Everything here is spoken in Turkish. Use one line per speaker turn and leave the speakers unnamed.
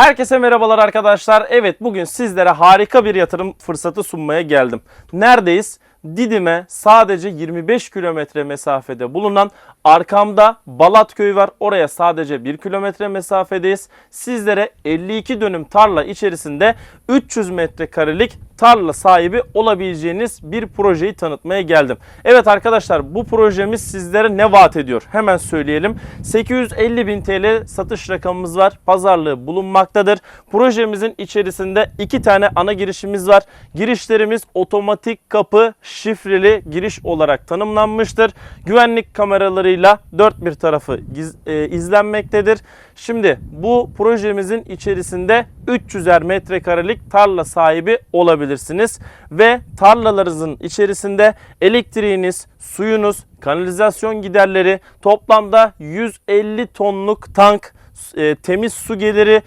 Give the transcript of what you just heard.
Herkese merhabalar arkadaşlar. Evet bugün sizlere harika bir yatırım fırsatı sunmaya geldim. Neredeyiz? Didim'e sadece 25 kilometre mesafede bulunan arkamda Balat köyü var. Oraya sadece 1 kilometre mesafedeyiz. Sizlere 52 dönüm tarla içerisinde 300 metrekarelik tarla sahibi olabileceğiniz bir projeyi tanıtmaya geldim. Evet arkadaşlar bu projemiz sizlere ne vaat ediyor? Hemen söyleyelim. 850 bin TL satış rakamımız var. Pazarlığı bulunmaktadır. Projemizin içerisinde iki tane ana girişimiz var. Girişlerimiz otomatik kapı şifreli giriş olarak tanımlanmıştır. Güvenlik kameralarıyla dört bir tarafı giz- e, izlenmektedir. Şimdi bu projemizin içerisinde 300'er metrekarelik tarla sahibi olabilirsiniz. Ve tarlalarınızın içerisinde elektriğiniz, suyunuz, kanalizasyon giderleri toplamda 150 tonluk tank, e, temiz su geliri